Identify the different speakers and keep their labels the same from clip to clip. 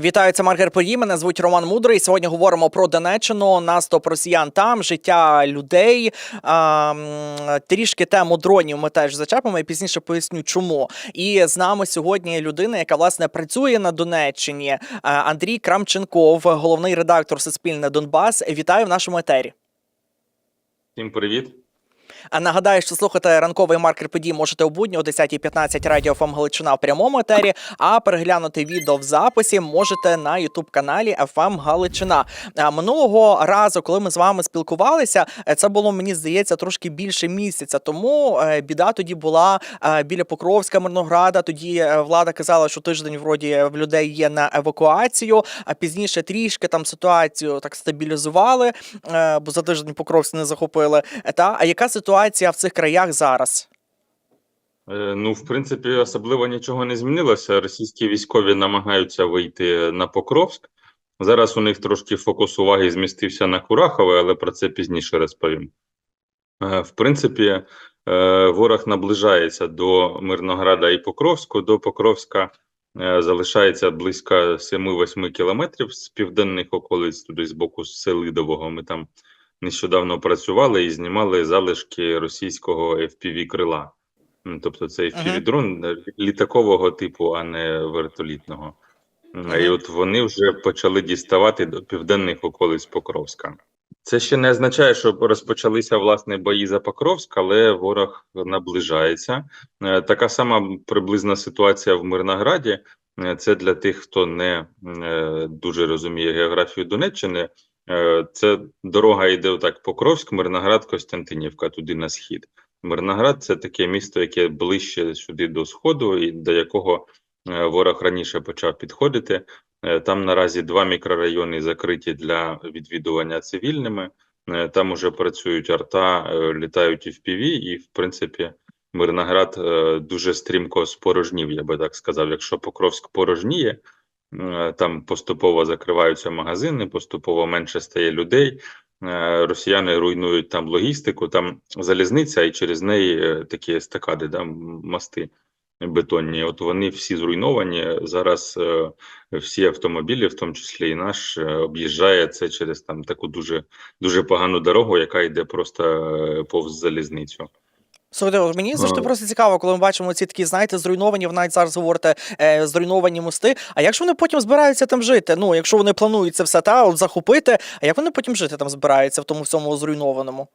Speaker 1: Вітаю, це Маргер Подій. Мене звуть Роман Мудрий. Сьогодні говоримо про Донеччину, наступ росіян там, життя людей. Трішки тему дронів ми теж зачепимо і пізніше поясню, чому. І з нами сьогодні людина, яка власне працює на Донеччині. Андрій Крамченков, головний редактор Суспільне Донбас. Вітаю в нашому етері.
Speaker 2: Всім привіт.
Speaker 1: А нагадаю, що слухати ранковий маркер подій можете у будні о 10.15 радіо ФМ Галичина в прямому етері. А переглянути відео в записі можете на Ютуб каналі ФМ Галичина. А минулого разу, коли ми з вами спілкувалися, це було мені здається трошки більше місяця. Тому е, біда тоді була е, біля Покровська, Мирнограда. Тоді е, влада казала, що тиждень вроді в людей є на евакуацію. А пізніше трішки там ситуацію так стабілізували, бо за тиждень Покровськ не захопили. Та а яка ситуація в цих краях зараз?
Speaker 2: Е, Ну, в принципі, особливо нічого не змінилося. Російські військові намагаються вийти на Покровськ. Зараз у них трошки фокус уваги змістився на Курахове, але про це пізніше розповім. Е, В принципі, е, ворог наближається до Мирнограда і Покровську. До Покровська залишається близько 7-8 кілометрів з південних околиць, туди з боку Селидового. Ми там нещодавно працювали і знімали залишки російського FPV крила. Тобто це FPV дрон е, літакового типу, а не вертолітного. М, І от вони вже почали діставати до південних околиць Покровська. Це ще не означає, що розпочалися власне бої за Покровськ, але ворог наближається. Е, Така сама приблизна ситуація в Мирнограді. Е, Це для тих, хто не е, дуже розуміє географію Донеччини. Е, Це дорога йде отак Покровськ, Мирноград, Костянтинівка, туди на схід. Мирноград це таке місто, яке ближче сюди до сходу, і до якого е, ворог раніше почав підходити. Е, Там наразі два мікрорайони закриті для відвідування цивільними. Там уже працюють арта, літають і в ПІВІ, і в принципі Мирноград дуже стрімко спорожнів, я би так сказав. Якщо Покровськ порожніє, там поступово закриваються магазини, поступово менше стає людей. Е, Росіяни руйнують там логістику, там залізниця, і через неї е, такі естакади, да, мости бетонні. От вони всі зруйновані. Зараз е, всі автомобілі, в тому числі і наш, е, об'їжджає це через там таку дуже дуже погану дорогу, яка йде просто е, повз залізницю.
Speaker 1: Слухайте, мені завжди
Speaker 2: Ну.
Speaker 1: просто цікаво, коли ми бачимо ці такі, знаєте, зруйновані, навіть зараз говорите, е, зруйновані мости. А як ж вони потім збираються там жити? Ну, якщо вони планують це все та от захопити, а як вони потім жити там збираються в тому всьому зруйнованому?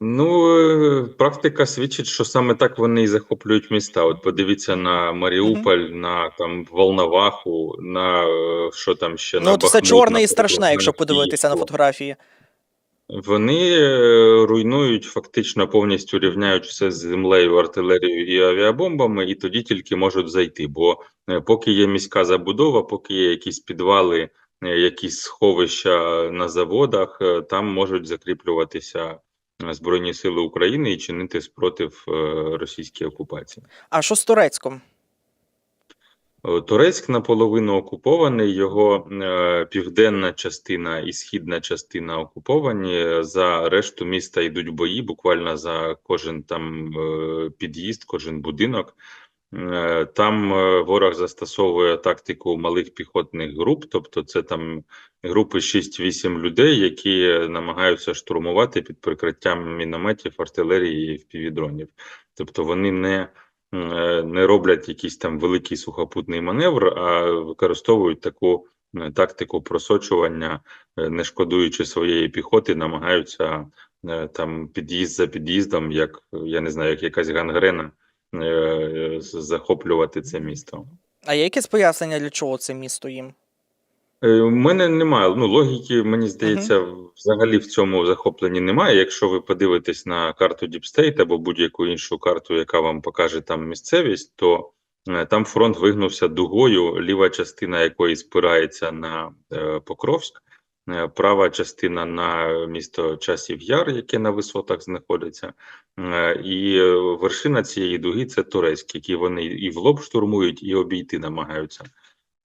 Speaker 2: Ну, е, практика свідчить, що саме так вони і захоплюють міста. От подивіться на Маріуполь, на там Волноваху, на е, що там ще на
Speaker 1: ну, от все
Speaker 2: Бахмут,
Speaker 1: чорне і страшне, якщо подивитися на фотографії.
Speaker 2: Вони е, руйнують фактично повністю рівняють все з землею, артилерією і авіабомбами, і тоді тільки можуть зайти. Бо е, поки є міська забудова, поки є якісь підвали, е, якісь сховища на заводах, там можуть закріплюватися Збройні Сили України і чинити спротив російській окупації.
Speaker 1: А що з Турецьком?
Speaker 2: Е, Турецьк наполовину окупований, його е, південна частина і східна частина окуповані. За решту міста йдуть бої, буквально за кожен там е, під'їзд, кожен будинок. Там ворог застосовує тактику малих піхотних груп, тобто це там групи 6-8 людей, які намагаються штурмувати під прикриттям мінометів, артилерії і впівдронів. Тобто вони не не роблять якийсь там великий сухопутний маневр, а використовують таку е, тактику просочування, е, не шкодуючи своєї піхоти, намагаються е, там під'їзд за під'їздом, як я не знаю, як якась гангрена, е, захоплювати це місто.
Speaker 1: А є якесь пояснення, для чого це місто їм?
Speaker 2: Е, У мене немає. Ну, логіки, мені здається, взагалі в цьому захопленні немає. Якщо ви подивитесь на карту Deep State або будь-яку іншу карту, яка вам покаже там місцевість, то е, там фронт вигнувся дугою, ліва частина якої спирається на е, Покровськ, права частина на місто Часів Яр, яке на висотах знаходиться. І вершина цієї дуги це Турецьк, який вони і в лоб штурмують, і обійти намагаються.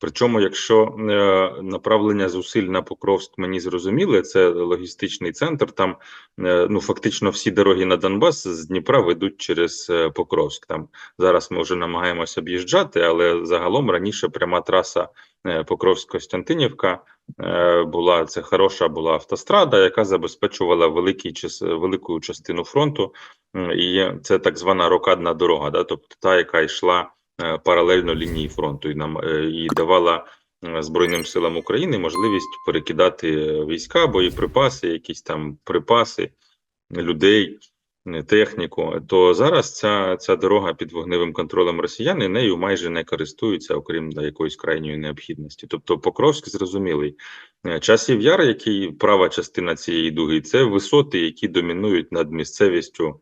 Speaker 2: Причому, якщо е, направлення зусиль на Покровськ мені зрозуміли, це логістичний центр. Там е, ну фактично всі дороги на Донбас з Дніпра ведуть через е, Покровськ. Там зараз ми вже намагаємося об'їжджати, але загалом раніше пряма траса Покровськ-Костянтинівка. Е, Була це хороша була автострада, яка забезпечувала великий велику частину фронту. І це так звана рокадна дорога, да, тобто та, яка йшла паралельно лінії фронту, і нам е, і давала е, Збройним силам України можливість перекидати е, війська, боєприпаси, якісь там припаси, людей, е, техніку. То зараз ця, ця дорога під вогневим контролем росіян нею майже не користуються, окрім да, якоїсь крайньої необхідності. Тобто Покровськ зрозумілий. Е, Часів яр, який права частина цієї дуги, це висоти, які домінують над місцевістю,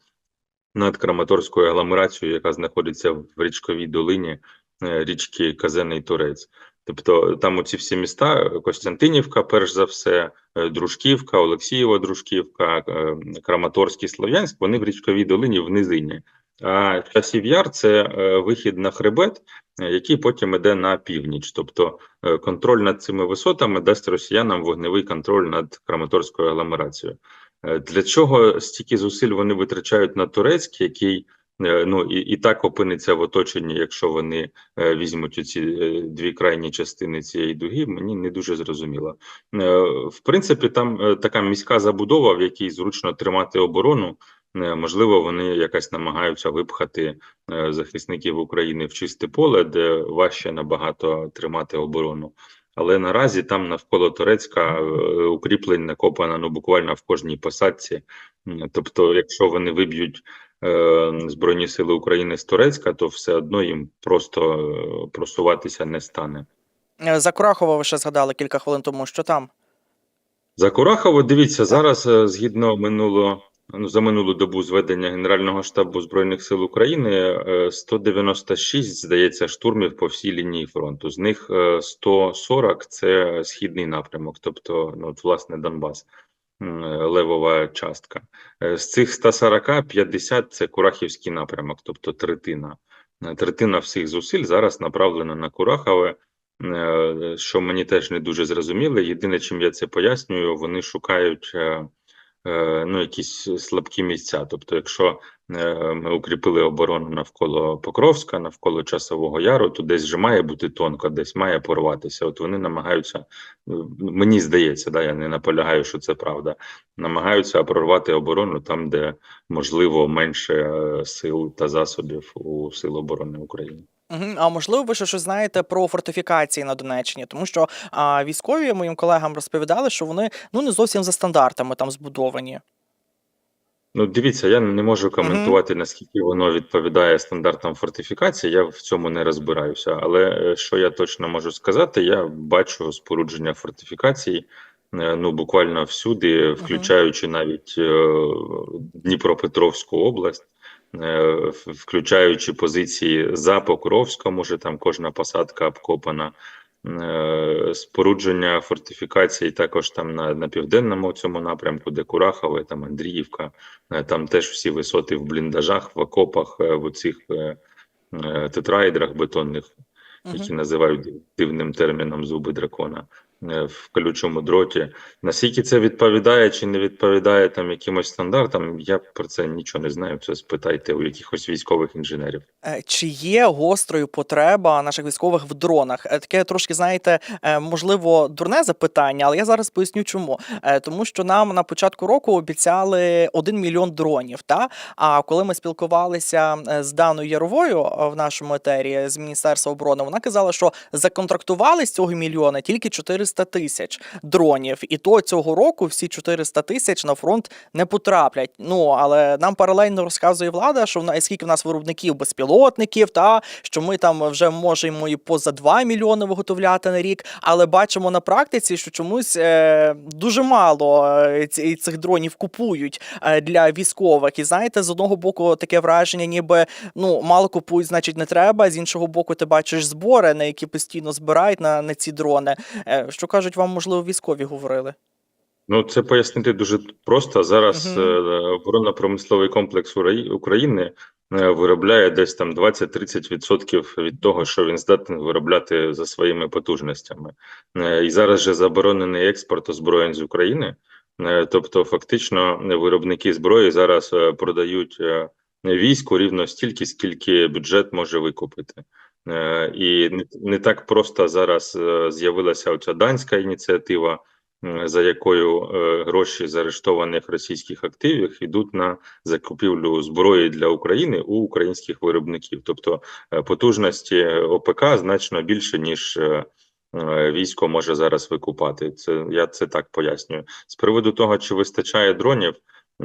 Speaker 2: над Краматорською агломерацією, яка знаходиться в річковій долині е, річки Казений Турець. Тобто там оці всі міста Костянтинівка, перш за все, е, Дружківка, Олексієва Дружківка, е, Краматорський, Слов'янськ, вони в річковій долині в низині. А часів яр це вихід на хребет, який потім іде на північ. Тобто контроль над цими висотами дасть росіянам вогневий контроль над Краматорською агломерацією. Е, Для чого стільки зусиль вони витрачають на Турецьк, який е, ну і, і так опиниться в оточенні, якщо вони е, візьмуть оці дві крайні частини цієї дуги, мені не дуже зрозуміло. В принципі, там така міська забудова, в якій зручно тримати оборону. Можливо, вони якось намагаються випхати захисників України в чисте поле, де важче набагато тримати оборону. Але наразі там навколо Турецька е, укріплень накопано ну буквально в кожній посадці. Тобто, якщо вони виб'ють е, Збройні Сили України з Турецька, то все одно їм просто е, просуватися не стане.
Speaker 1: За Курахова ви ще згадали кілька хвилин тому, що там.
Speaker 2: За Курахово, дивіться, зараз згідно минуло, ну, за минулу добу зведення Генерального штабу Збройних сил України е, 196, здається, штурмів по всій лінії фронту. З них е, 140 – це східний напрямок, тобто, ну, от, власне, Донбас, е, левова частка. Е, З цих 140 – 50 – це Курахівський напрямок, тобто третина. Е, Третина всіх зусиль зараз направлена на Курахове. Е, що мені теж не дуже зрозуміло. Єдине, чим я це пояснюю, вони шукають е, е, ну, якісь слабкі місця. Тобто, якщо е, ми укріпили оборону навколо Покровська, навколо Часового Яру, то десь же має бути тонко, десь має порватися. От вони намагаються, ну, мені здається, да, я не наполягаю, що це правда. Намагаються прорвати оборону там, де можливо менше е, сил та засобів у Сил оборони України.
Speaker 1: А можливо, ви ще щось знаєте про фортифікації на Донеччині, тому що а, військові моїм колегам розповідали, що вони ну не зовсім за стандартами там збудовані.
Speaker 2: Ну, дивіться, я не можу коментувати, наскільки воно відповідає стандартам фортифікації. Я в цьому не розбираюся. Але е, що я точно можу сказати, я бачу спорудження фортифікацій е, ну буквально всюди, включаючи навіть е, Дніпропетровську область, включаючи позиції за Покровськом, уже там кожна посадка обкопана. Е, Спорудження фортифікацій також там на, на південному цьому напрямку, де Курахове, там Андріївка, Е, Там теж всі висоти в бліндажах, в окопах, е, в оцих е, е, тетраїдрах бетонних, які називають дивним терміном зуби дракона е, в колючому дроті. Наскільки це відповідає чи не відповідає там якимось стандартам, я про це нічого не знаю. Це спитайте у якихось військових інженерів.
Speaker 1: Е, Чи є гострою потреба наших військових в дронах? Е, Таке трошки, знаєте, е, можливо, дурне запитання, але я зараз поясню, чому. Е, Тому що нам на початку року обіцяли 1 мільйон дронів. Та а коли ми спілкувалися е, з Даною Яровою е, в нашому етері з Міністерства оборони, вона казала, що законтрактували з цього мільйона тільки 400 тисяч дронів, і то цього року всі 400 тисяч на фронт не потраплять. Ну але нам паралельно розказує влада, що в нас скільки в нас виробників безпілотників, та що ми там вже можемо і поза 2 мільйони виготовляти на рік. Але бачимо на практиці, що чомусь е, дуже мало е, цих дронів купують е, для військових. І знаєте, з одного боку таке враження, ніби ну мало купують, значить не треба. З іншого боку, ти бачиш збори, на які постійно збирають на, на ці дрони. Е, що кажуть, вам можливо військові говорили?
Speaker 2: Ну, це пояснити дуже просто. Зараз е, оборонно-промисловий комплекс України е, виробляє десь там 20-30% від того, що він здатний виробляти за своїми потужностями. Е, І зараз же заборонений експорт озброєнь з України. Тобто, фактично, виробники зброї зараз продають війську рівно стільки, скільки бюджет може викупити. Е, І не, так просто зараз е, з'явилася оця данська ініціатива, за якою е, гроші з російських активів йдуть на закупівлю зброї для України у українських виробників. Тобто потужності ОПК значно більше, ніж військо може зараз викупати. Це я це так пояснюю. З приводу того, чи вистачає дронів.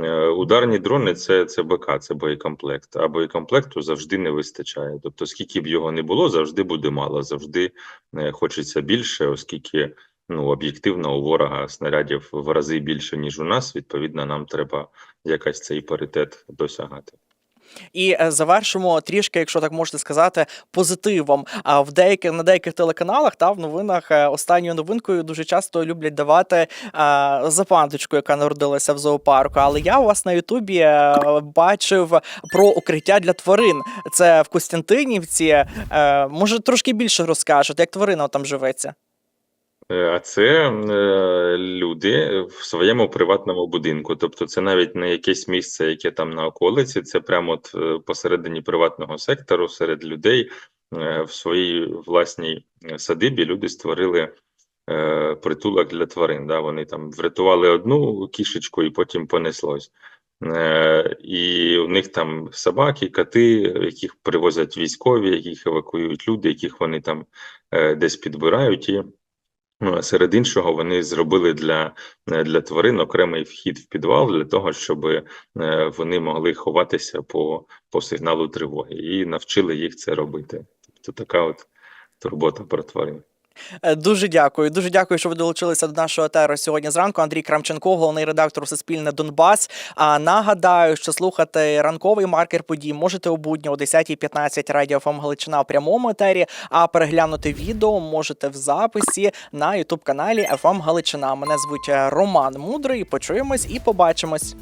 Speaker 2: Е, Ударні дрони це, це БК, це боєкомплект. А боєкомплекту завжди не вистачає. Тобто, скільки б його не було, завжди буде мало. Завжди е, хочеться більше, оскільки ну об'єктивно у ворога снарядів в рази більше ніж у нас. Відповідно, нам треба якась цей паритет досягати.
Speaker 1: І е, завершимо трішки, якщо так можна сказати, позитивом. А в деяких на деяких телеканалах та в новинах е, останньою новинкою дуже часто люблять давати е, запандочку, яка народилася в зоопарку. Але я у вас на Ютубі бачив про укриття для тварин. Це в Костянтинівці. Може, трошки більше розкажете, як тварина там живеться?
Speaker 2: Е, А це е, люди в своєму приватному будинку. Тобто, це навіть не якесь місце, яке там на околиці, це прямо от е, посередині приватного сектору, серед людей в своїй власній садибі люди створили притулок для тварин. Да? Вони там врятували одну кішечку і потім понеслось. І у них там собаки, коти, яких привозять військові, яких евакуюють люди, яких вони там десь підбирають. Серед іншого, вони зробили для, е, для тварин окремий вхід в підвал для того, щоб е, вони могли ховатися по, по сигналу тривоги, і навчили їх це робити. Тобто така от турбота про тварин.
Speaker 1: Е, Дуже дякую. Дуже дякую, що ви долучилися до нашого етеру сьогодні зранку. Андрій Крамченко, головний редактор Суспільне Донбас. А нагадаю, що слухати ранковий маркер подій можете у будні о 10.15 радіо ФМ Галичина в прямому етері. А переглянути відео можете в записі на Ютуб каналі ФМ Галичина. Мене звуть е, Роман Мудрий. Почуємось і побачимось.